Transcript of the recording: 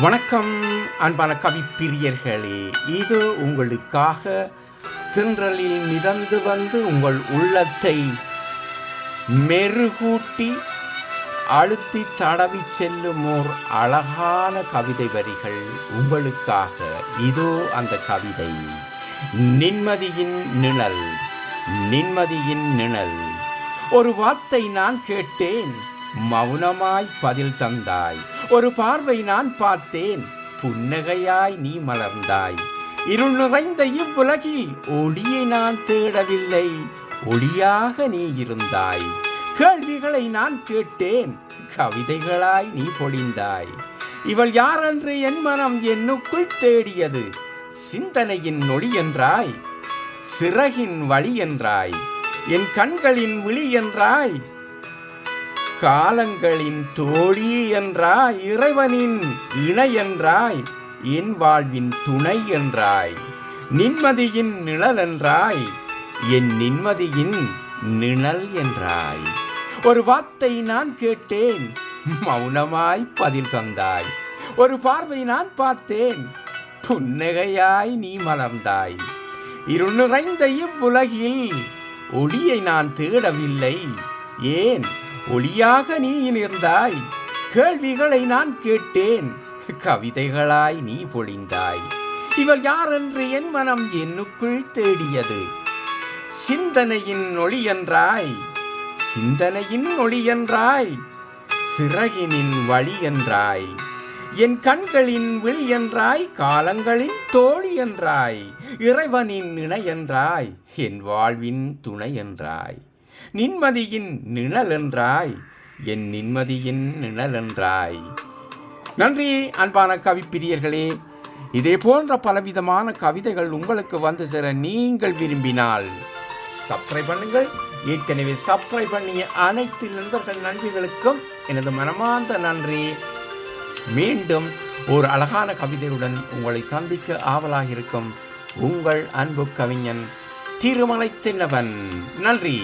வணக்கம் அன்பான கவிப்பிரியர்களே இது உங்களுக்காக தின்றலில் மிதந்து வந்து உங்கள் உள்ளத்தை மெருகூட்டி அழுத்தி தடவி செல்லும் ஓர் அழகான கவிதை வரிகள் உங்களுக்காக. இதோ அந்த கவிதை. நிம்மதியின் நிழல் நிம்மதியின் நிழல். ஒரு வார்த்தை நான் கேட்டேன். மௌனமாய் பதில் தந்தாய். ஒரு பார்வை நான் பார்த்தேன். புன்னகையாய் நீ மலர்ந்தாய். இருள் நிறைந்த இவ்வுலகில் ஒளியை நான் தேடவில்லை. ஒளியாக நீ இருந்தாய். கேள்விகளை நான் கேட்டேன். கவிதைகளாய் நீ பொழிந்தாய். இவள் யாரென்று என் மனம் என்னுக்குள் தேடியது. சிந்தனையின் நொடி என்றாய். சிறகின் வழி என்றாய். என் கண்களின் விழி என்றாய். காலங்களின் தோழி என்றாய் இறைவனின் இணை என்றாய் என் வாழ்வின் துணை என்றாய் நிம்மதியின் நிழல் என்றாய் என் நிம்மதியின் நிழல் என்றாய். ஒரு வார்த்தை நான் கேட்டேன் மௌனமாய் பதில் தந்தாய். ஒரு பார்வை நான் பார்த்தேன் புன்னகையாய் நீ மலர்ந்தாய். இருள் நிறைந்த இவ்வுலகில் ஒளியை நான் தேடவில்லை ஏன்? ஒளியாக நீ இருந்தாய் கேள்விகளை நான் கேட்டேன். கவிதைகளாய் நீ பொழிந்தாய். இவள் யார் என்று என் மனம் என்னுக்குள் தேடியது? சிந்தனையின் ஒளி என்றாய். சிந்தனையின் ஒளி என்றாய். சிறகினின் வழி என்றாய். என் கண்களின் விழி என்றாய். காலங்களின் தோழி என்றாய். இறைவனின் இணை என்றாய். என் வாழ்வின் துணை என்றாய். நின்மதியின் நிழலென்றாய். என் நின்மதியின் நிழலென்றாய். நன்றி அன்பான கவிப்பிரியர்களே இதே போன்ற பலவிதமான கவிதைகள் உங்களுக்கு வந்து சேர நீங்கள் விரும்பினால் சப்ஸ்கிரைப் பண்ணுங்கள். ஏற்கனவே சப்ஸ்கிரைப் பண்ணிய அனைத்து நண்பர்கள் நண்பிகளுக்கும் எனது மனமார்ந்த நன்றி. மீண்டும் ஒரு அழகான கவிதையுடன் உங்களை சந்திக்க ஆவலாக இருக்கும் உங்கள் அன்பு கவிஞன் திருமலை தின்னவன் நன்றி.